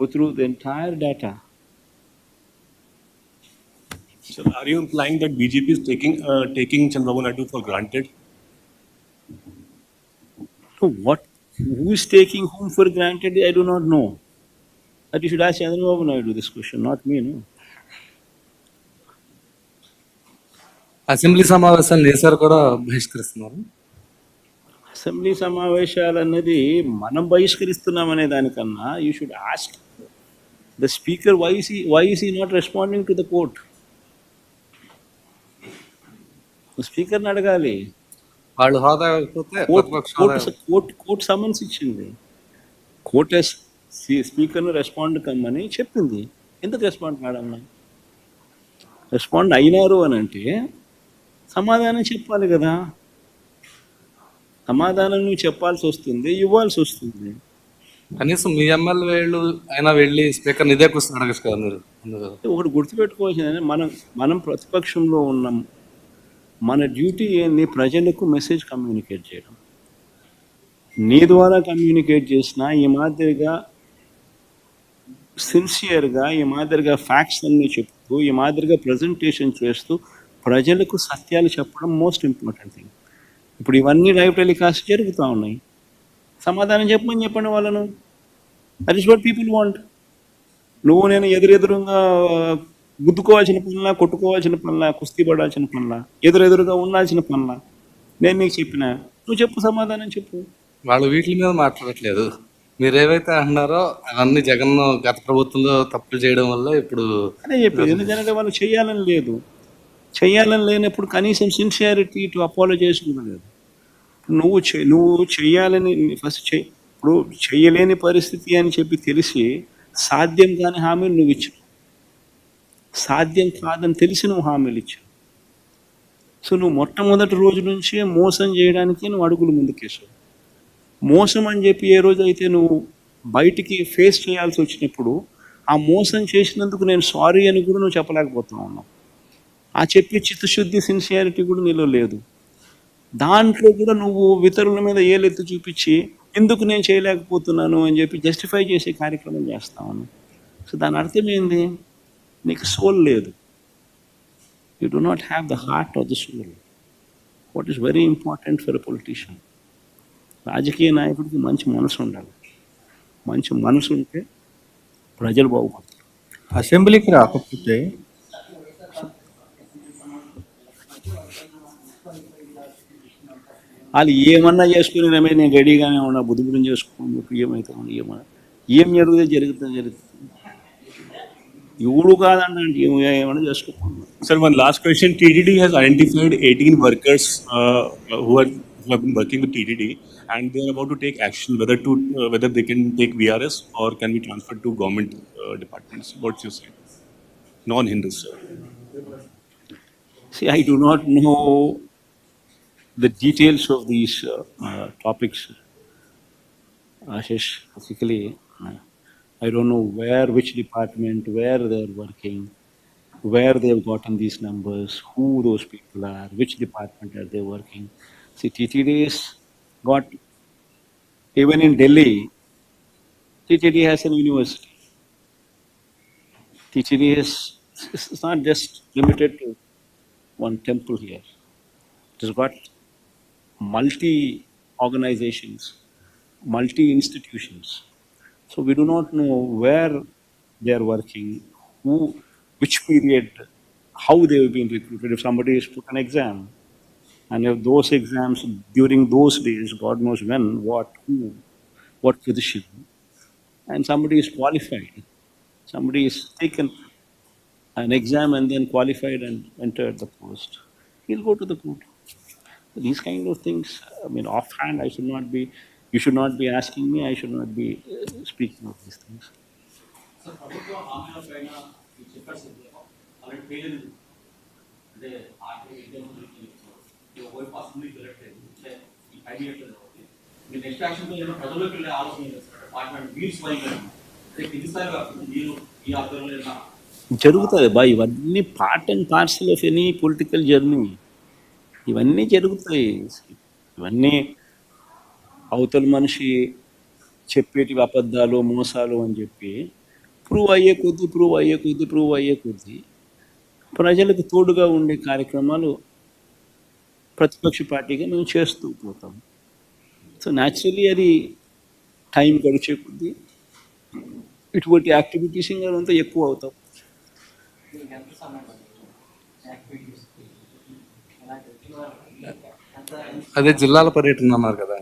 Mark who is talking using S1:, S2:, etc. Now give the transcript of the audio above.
S1: go through the entire data.
S2: Sir, are you implying that BJP is taking uh, taking Chandrababu Naidu for granted?
S1: So what, who is taking whom for granted, I do not know. But you should ask Chandrababu Naidu this question, not me, no.
S3: Assembly సమావేశాలు చేశారు కూడా బహిష్కరిస్తున్నారు
S1: assembly సమావేశాలు అన్నది మనం బహిష్కరిస్తున్నామనే దానికన్నా you should ask the speaker why's he why's he not responding to the court స్పీకర్ని అడగాలి.
S3: వాళ్ళు హోదా
S1: కోర్టు కోర్టు సమన్స్ ఇచ్చింది. కోర్టు స్పీకర్ను రెస్పాండ్ కమ్మని చెప్పింది. ఎందుకు రెస్పాండ్ కాడన్నా రెస్పాండ్ అయినారు అని అంటే సమాధానం చెప్పాలి కదా. సమాధానం నువ్వు చెప్పాల్సి వస్తుంది ఇవ్వాల్సి వస్తుంది.
S3: కనీసం మీ ఎమ్మెల్యేలు అయినా వెళ్ళి స్పీకర్ ఇదే క్వశ్చన్ అడగచ్చు కదా మీరు ఉంది కదా.
S1: ఒకటి గుర్తుపెట్టుకోవాల్సింది మనం మనం ప్రతిపక్షంలో ఉన్నాం. మన డ్యూటీ ఏంది? ప్రజలకు మెసేజ్ కమ్యూనికేట్ చేయడం. నీ ద్వారా కమ్యూనికేట్ చేసినా ఈ మాదిరిగా సిన్సియర్గా ఈ మాదిరిగా ఫ్యాక్ట్స్ అన్ని చెప్తూ ఈ మాదిరిగా ప్రజెంటేషన్ చేస్తూ ప్రజలకు సత్యాలు చెప్పడం మోస్ట్ ఇంపార్టెంట్ థింగ్ ఇప్పుడు ఇవన్నీ లైవ్ టెలికాస్ట్ జరుగుతూ ఉన్నాయి. సమాధానం చెప్పమని చెప్పండి వాళ్ళను. That is what people want నువ్వు నేను ఎదురెదురుగా గుద్దుకోవాల్సిన పనులా కొట్టుకోవాల్సిన పనులా కుస్తీ పడాల్సిన పనులా ఎదురెదురుగా ఉండాల్సిన పనులా నేను నీకు చెప్పిన. నువ్వు చెప్పు సమాధానం చెప్పు.
S3: వాళ్ళు వీటి మీద మాట్లాడట్లేదు. మీరు ఏవైతే అంటున్నారో అవన్నీ జగన్ గత ప్రభుత్వంలో తప్పులు చేయడం వల్ల ఇప్పుడు
S1: అదే చెప్పేది. ఎందుకంటే వాళ్ళు చేయాలని లేదు. చేయాలని లేనప్పుడు కనీసం సిన్సియారిటీ టు అపాలజైజ్ కూడా లేదు. నువ్వు చే- నువ్వు చేయాలని ఫస్ట్ చెయ్యి ఇప్పుడు చేయలేని పరిస్థితి అని చెప్పి తెలిసి సాధ్యం కాని హామీలు నువ్వు ఇచ్చావు. సాధ్యం కాదని తెలిసి నువ్వు హామీలు ఇచ్చావు. సో నువ్వు మొట్టమొదటి రోజు నుంచే మోసం చేయడానికి నువ్వు అడుగులు ముందుకేసావు. మోసం అని చెప్పి ఏ రోజు అయితే నువ్వు బయటికి ఫేస్ చేయాల్సి వచ్చినప్పుడు ఆ మోసం చేసినందుకు నేను సారీ అని కూడా నువ్వు చెప్పలేకపోతున్నావు ఆ చెప్పే చిత్తశుద్ధి సిన్సియారిటీ కూడా నీలో లేదు. దాంట్లో కూడా నువ్వు ఇతరుల మీద ఏలెత్తి చూపించి ఎందుకు నేను చేయలేకపోతున్నాను? అని చెప్పి జస్టిఫై చేసే కార్యక్రమం చేస్తాను సో దాని అర్థం ఏంది? నీకు సోల్ లేదు. You do not have the heart of the soul what is very important for a politician రాజకీయ నాయకుడికి మంచి మనసు ఉండాలి. మంచి మనసు ఉంటే ప్రజలు బాగుపడతారు.
S4: అసెంబ్లీకి రాకపోతే
S1: వాళ్ళు ఏమన్నా చేసుకుని రమే నేను రెడీగానే ఉన్నా బుద్ధిబుద్ధం చేసుకోండి చెప్పి ఏమైతే ఉన్నా ఏమన్నా ఏం జరుగుతుంది జరుగుతుంది జరుగుతుంది ఎవడు కాదండి ఏమన్నా చేసుకోకుండా
S2: Sir, one last question. TDD has identified 18 workers uh, who, are, who have been working with TDD, and they are about to take action whether to uh, whether they can take VRS or can be transferred to government uh, departments. What's your say? Non-Hindus. sir.
S1: See, I do not know the details of these uh, uh, topics, Ashish. Basically, uh, I don't know where, which department, where they're working, where they've gotten these numbers, who those people are, which department are they working. See, TTD's got, even in Delhi, TTD has an university. TTD is, it's not just limited to one temple here. It has got multi organizations, multi institutions. So we do not know where they are working, who, which period, how they have been recruited. If somebody is put an exam, and if those exams during those days, God knows when, what, who, what position, and somebody is qualified, somebody is taken an exam and then qualified and entered the post, he'll go to the court. These kind of things, I mean, offhand, I should not be, you should not be asking me, I should not be uh, speaking of these things.
S5: Sir ప్రభుత్వం హామీల పైన మీరు చెప్పారు sir అలాంటి పేర్లు అంటే ఆర్థిక విద్యార్థులకి ఒకవైపు అసెంబ్లీకి వెళ్ళట్లేదు అంటే ఈ ఫైవ్ ఇయర్స్ కాబట్టి మీరు నెక్స్ట్ యాక్షన్తో ఏదైనా ప్రజల్లోకి వెళ్ళే ఆలోచన లేదు సార్ డిపార్ట్మెంట్ మీరు స్వయంగా అంటే కింది స్థాయిలో కాకుండా మీరు ఈ ఆధ్వర్యంలో ఏదైనా
S1: జరుగుతుంది బా ఇవన్నీ part and parcel of any political journey ఇవన్నీ జరుగుతాయి. ఇవన్నీ అవతల మనిషి చెప్పేటి అబద్ధాలు మోసాలు అని చెప్పి ప్రూవ్ అయ్యే కొద్దీ ప్రూవ్ అయ్యే కొద్దీ ప్రూవ్ అయ్యే కొద్దీ ప్రజలకు తోడుగా ఉండే కార్యక్రమాలు ప్రతిపక్ష పార్టీగా మేము చేస్తూ పోతాం. సో న్యాచురలీ అది టైం గడిచే కొద్దీ ఇటువంటి యాక్టివిటీస్ ఇంకా అంతా ఎక్కువ అవుతాం.
S3: అదే జిల్లాల పర్యటన అన్నారు కదా.